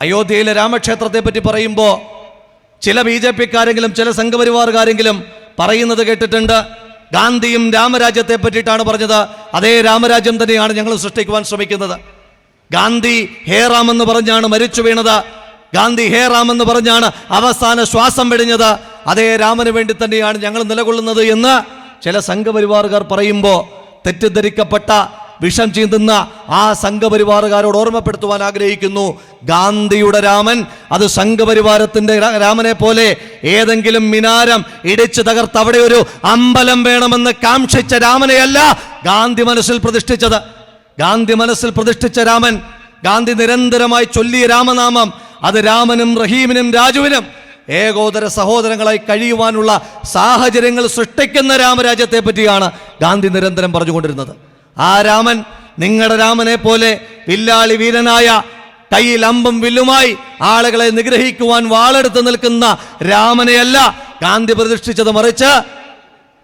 അയോധ്യയിലെ രാമക്ഷേത്രത്തെ പറ്റി പറയുമ്പോൾ ചില ബി ജെ പിക്കാരെങ്കിലും ചില സംഘപരിവാറുകാരെങ്കിലും പറയുന്നത് കേട്ടിട്ടുണ്ട്. ഗാന്ധിയും രാമരാജ്യത്തെ പറ്റിയിട്ടാണ് പറഞ്ഞത്. അതേ രാമരാജ്യം തന്നെയാണ് ഞങ്ങൾ സൃഷ്ടിക്കുവാൻ ശ്രമിക്കുന്നത്. ഗാന്ധി ഹേ റാം എന്ന് പറഞ്ഞാണ് മരിച്ചു വീണത്. ഗാന്ധി ഹേ റാം എന്ന് പറഞ്ഞാണ് അവസാന ശ്വാസം വെടിഞ്ഞത്. അതേ രാമന് വേണ്ടി തന്നെയാണ് ഞങ്ങൾ നിലകൊള്ളുന്നത് എന്ന് ചില സംഘപരിവാറുകാർ പറയുമ്പോൾ തെറ്റിദ്ധരിക്കപ്പെട്ട വിഷം ചീന്തുന്ന ആ സംഘപരിവാറുകാരോട് ഓർമ്മപ്പെടുത്തുവാൻ ആഗ്രഹിക്കുന്നു. ഗാന്ധിയുടെ രാമൻ അത് സംഘപരിവാരത്തിന്റെ രാമനെ പോലെ ഏതെങ്കിലും മിനാരം ഇടിച്ചു തകർത്ത് അവിടെ ഒരു അമ്പലം വേണമെന്ന് കാംക്ഷിച്ച രാമനെയല്ല ഗാന്ധി മനസ്സിൽ പ്രതിഷ്ഠിച്ചത്. ഗാന്ധി മനസ്സിൽ പ്രതിഷ്ഠിച്ച രാമൻ ഗാന്ധി നിരന്തരമായി ചൊല്ലിയ രാമനാമം അത് രാമനും റഹീമിനും രാജുവിനും. ഏകോദര സഹോദരങ്ങളായി കഴിയുവാനുള്ള സാഹചര്യങ്ങൾ സൃഷ്ടിക്കുന്ന രാമരാജ്യത്തെ പറ്റിയാണ് ഗാന്ധി നിരന്തരം പറഞ്ഞുകൊണ്ടിരുന്നത്. ആ രാമൻ നിങ്ങളുടെ രാമനെ പോലെ വില്ലാളി വീരനായ കയ്യിൽ അമ്പും വില്ലുമായി ആളുകളെ നിഗ്രഹിക്കുവാൻ വാളെടുത്ത് നിൽക്കുന്ന രാമനെയല്ല ഗാന്ധി പ്രതിഷ്ഠിച്ചത് മറിച്ച്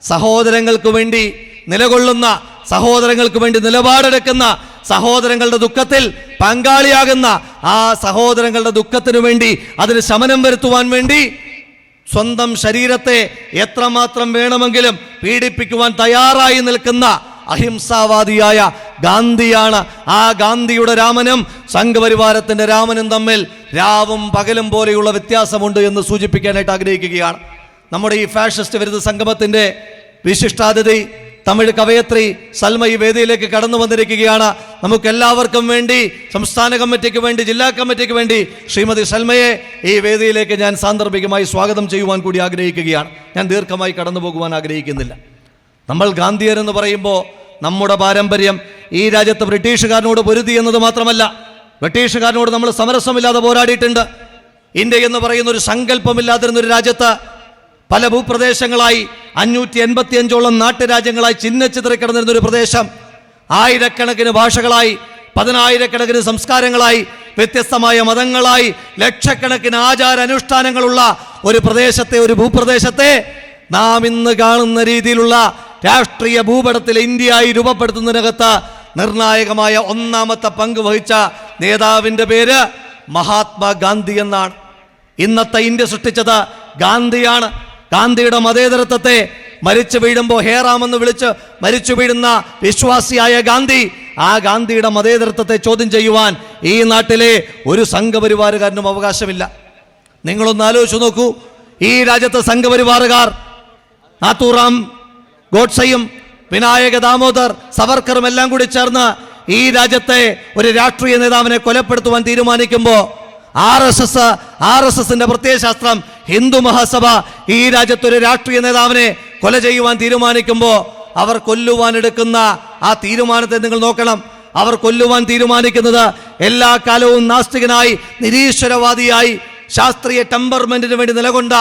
സഹോദരങ്ങൾക്ക് വേണ്ടി നിലകൊള്ളുന്ന സഹോദരങ്ങൾക്ക് വേണ്ടി നിലപാടെടുക്കുന്ന സഹോദരങ്ങളുടെ ദുഃഖത്തിൽ പങ്കാളിയാകുന്ന ആ സഹോദരങ്ങളുടെ ദുഃഖത്തിനു വേണ്ടി അതിന് ശമനം വരുത്തുവാൻ വേണ്ടി സ്വന്തം ശരീരത്തെ എത്രമാത്രം വേണമെങ്കിലും പീഡിപ്പിക്കുവാൻ തയ്യാറായി നിൽക്കുന്ന അഹിംസാവാദിയായ ഗാന്ധിയാണ്. ആ ഗാന്ധിയുടെ രാമനും സംഘപരിവാരത്തിന്റെ രാമനും തമ്മിൽ രാവും പകലും പോലെയുള്ള വ്യത്യാസമുണ്ട് എന്ന് സൂചിപ്പിക്കാനായിട്ട് ആഗ്രഹിക്കുകയാണ്. നമ്മുടെ ഈ ഫാഷിസ്റ്റ് വിരുദ്ധ സംഗമത്തിന്റെ വിശിഷ്ടാതിഥി തമിഴ് കവയത്രി സൽമ ഈ വേദിയിലേക്ക് കടന്നു വന്നിരിക്കുകയാണ്. നമുക്ക് എല്ലാവർക്കും വേണ്ടി സംസ്ഥാന കമ്മിറ്റിക്ക് വേണ്ടി ജില്ലാ കമ്മിറ്റിക്ക് വേണ്ടി ശ്രീമതി സൽമയെ ഈ വേദിയിലേക്ക് ഞാൻ സാന്ദർഭികമായി സ്വാഗതം ചെയ്യുവാൻ കൂടി ആഗ്രഹിക്കുകയാണ്. ഞാൻ ദീർഘമായി കടന്നു പോകുവാൻ ആഗ്രഹിക്കുന്നില്ല. നമ്മൾ ഗാന്ധിയർ എന്ന് പറയുമ്പോൾ നമ്മുടെ പാരമ്പര്യം ഈ രാജ്യത്ത് ബ്രിട്ടീഷുകാരനോട് പൊരുതി എന്നത് മാത്രമല്ല. ബ്രിട്ടീഷുകാരനോട് നമ്മൾ സമരസമില്ലാതെ പോരാടിയിട്ടുണ്ട്. ഇന്ത്യ എന്ന് പറയുന്ന ഒരു സങ്കല്പമില്ലാതിരുന്ന ഒരു രാജ്യത്ത് പല ഭൂപ്രദേശങ്ങളായി അഞ്ഞൂറ്റി എൺപത്തി അഞ്ചോളം നാട്ടുരാജ്യങ്ങളായി ചിഹ്നച്ചിതറി കിടന്നിരുന്ന ഒരു പ്രദേശം. ആയിരക്കണക്കിന് ഭാഷകളായി പതിനായിരക്കണക്കിന് സംസ്കാരങ്ങളായി വ്യത്യസ്തമായ മതങ്ങളായി ലക്ഷക്കണക്കിന് ആചാര അനുഷ്ഠാനങ്ങളുള്ള ഒരു പ്രദേശത്തെ ഒരു ഭൂപ്രദേശത്തെ നാം ഇന്ന് കാണുന്ന രീതിയിലുള്ള രാഷ്ട്രീയ ഭൂപടത്തിൽ ഇന്ത്യയായി രൂപപ്പെടുത്തുന്നതിനകത്ത് നിർണായകമായ ഒന്നാമത്തെ പങ്ക് വഹിച്ച നേതാവിന്റെ പേര് മഹാത്മാഗാന്ധി എന്നാണ്. ഇന്നത്തെ ഇന്ത്യ സൃഷ്ടിച്ചത് ഗാന്ധിയാണ്. ഗാന്ധിയുടെ മതേതരത്വത്തെ മരിച്ചു വീഴുമ്പോൾ ഹേറാമെന്ന് വിളിച്ച് മരിച്ചു വീഴുന്ന വിശ്വാസിയായ ഗാന്ധി ആ ഗാന്ധിയുടെ മതേതരത്വത്തെ ചോദ്യം ചെയ്യുവാൻ ഈ നാട്ടിലെ ഒരു സംഘപരിവാറുകാരനും അവകാശമില്ല. നിങ്ങളൊന്ന് ആലോചിച്ചു നോക്കൂ. ഈ രാജ്യത്തെ സംഘപരിവാറുകാർ നാത്തൂറാം ഗോഡ്സയും വിനായക ദാമോദർ സവർക്കറും എല്ലാം കൂടി ചേർന്ന് ഈ രാജ്യത്തെ ഒരു രാഷ്ട്രീയ നേതാവിനെ കൊലപ്പെടുത്തുവാൻ തീരുമാനിക്കുമ്പോൾ R S S R S എസിന്റെ പ്രത്യയശാസ്ത്രം ഹിന്ദു മഹാസഭ ഈ രാജ്യത്തൊരു രാഷ്ട്രീയ നേതാവിനെ കൊല ചെയ്യുവാൻ തീരുമാനിക്കുമ്പോൾ അവർ കൊല്ലുവാൻ എടുക്കുന്ന ആ തീരുമാനത്തെ നിങ്ങൾ നോക്കണം. അവർ കൊല്ലുവാൻ തീരുമാനിക്കുന്നത് എല്ലാ കാലവും നാസ്തികനായി നിരീശ്വരവാദിയായി ശാസ്ത്രീയ ടെമ്പർമെന്റിന് വേണ്ടി നിലകൊണ്ട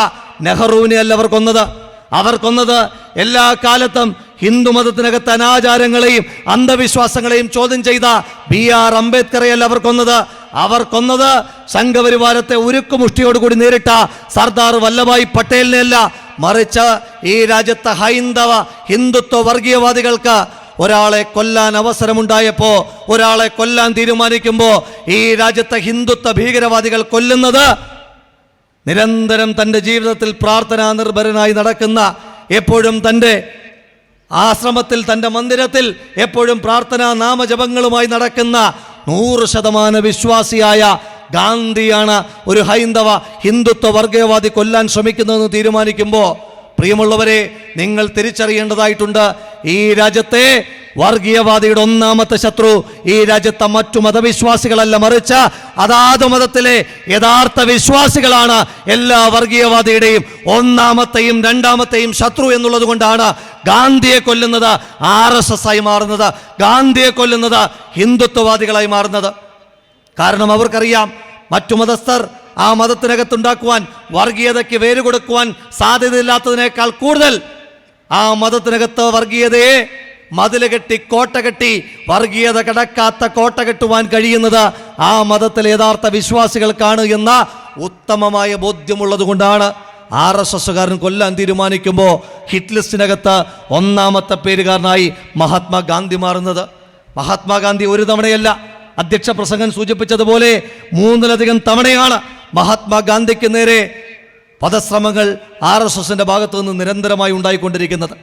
നെഹ്റുവിനെ അല്ല അവർ കൊന്നത്. അവർ കൊന്നത് എല്ലാ കാലത്തും ഹിന്ദു മതത്തിനകത്ത് അനാചാരങ്ങളെയും അന്ധവിശ്വാസങ്ങളെയും ചോദ്യം ചെയ്ത ബി ആർ അംബേദ്കറെയല്ല അവർ കൊന്നത്. അവർ കൊന്നത് സംഘപരിവാരത്തെ ഉരുക്കുമുഷ്ടിയോടുകൂടി നേരിട്ട സർദാർ വല്ലഭായ് പട്ടേലിനെയല്ല മറിച്ച് ഈ രാജ്യത്തെ ഹൈന്ദവ ഹിന്ദുത്വ വർഗീയവാദികൾക്ക് ഒരാളെ കൊല്ലാൻ അവസരമുണ്ടായപ്പോ ഒരാളെ കൊല്ലാൻ തീരുമാനിക്കുമ്പോൾ ഈ രാജ്യത്തെ ഹിന്ദുത്വ ഭീകരവാദികൾ കൊല്ലുന്നത് നിരന്തരം തന്റെ ജീവിതത്തിൽ പ്രാർത്ഥനാ നിർഭരനായി നടക്കുന്ന എപ്പോഴും തന്റെ ആശ്രമത്തിൽ തന്റെ മന്ദിരത്തിൽ എപ്പോഴും പ്രാർത്ഥനാ നാമജപങ്ങളുമായി നടക്കുന്ന നൂറ് ശതമാന വിശ്വാസിയായ ഗാന്ധിയാണ് ഒരു ഹൈന്ദവ ഹിന്ദുത്വ വർഗീയവാദി കൊല്ലാൻ ശ്രമിക്കുന്നതെന്ന് തീരുമാനിക്കുമ്പോൾ പ്രിയമുള്ളവരെ നിങ്ങൾ തിരിച്ചറിയേണ്ടതായിട്ടുണ്ട് ഈ രാജ്യത്തെ വർഗീയവാദിയുടെ ഒന്നാമത്തെ ശത്രു ഈ രാജ്യത്തെ മറ്റു മതവിശ്വാസികളല്ല മറിച്ച് അതാത് മതത്തിലെ യഥാർത്ഥ വിശ്വാസികളാണ് എല്ലാ വർഗീയവാദിയുടെയും ഒന്നാമത്തെയും രണ്ടാമത്തെയും ശത്രു എന്നുള്ളത് കൊണ്ടാണ് ഗാന്ധിയെ കൊല്ലുന്നത് ആർ എസ് എസ് ആയി മാറുന്നത് ഗാന്ധിയെ കൊല്ലുന്നത് ഹിന്ദുത്വവാദികളായി മാറുന്നത്. കാരണം അവർക്കറിയാം മറ്റു മതസ്ഥർ ആ മതത്തിനകത്തുണ്ടാക്കുവാൻ വർഗീയതയ്ക്ക് വേര് കൊടുക്കുവാൻ സാധ്യതയില്ലാത്തതിനേക്കാൾ കൂടുതൽ ആ മതത്തിനകത്ത് വർഗീയതയെ മതിൽ കെട്ടി കോട്ട കെട്ടി വർഗീയത കിടക്കാത്ത കോട്ട കെട്ടുവാൻ കഴിയുന്നത് ആ മതത്തിലെ യഥാർത്ഥ വിശ്വാസികൾക്കാണ് എന്ന ഉത്തമമായ ബോധ്യമുള്ളത് കൊണ്ടാണ് ആർ എസ് എസ്സുകാരൻ കൊല്ലാൻ തീരുമാനിക്കുമ്പോൾ ഹിറ്റ്ലിസ്റ്റിനകത്ത് ഒന്നാമത്തെ പേരുകാരനായി മഹാത്മാഗാന്ധി മാറുന്നത്. മഹാത്മാഗാന്ധി ഒരു തവണയല്ല അധ്യക്ഷ പ്രസംഗം സൂചിപ്പിച്ചതുപോലെ മൂന്നിലധികം തവണയാണ് മഹാത്മാഗാന്ധിക്ക് നേരെ വധശ്രമങ്ങൾ ആർ എസ് എസിന്റെ ഭാഗത്തു നിന്ന് നിരന്തരമായി ഉണ്ടായിക്കൊണ്ടിരിക്കുന്നത്.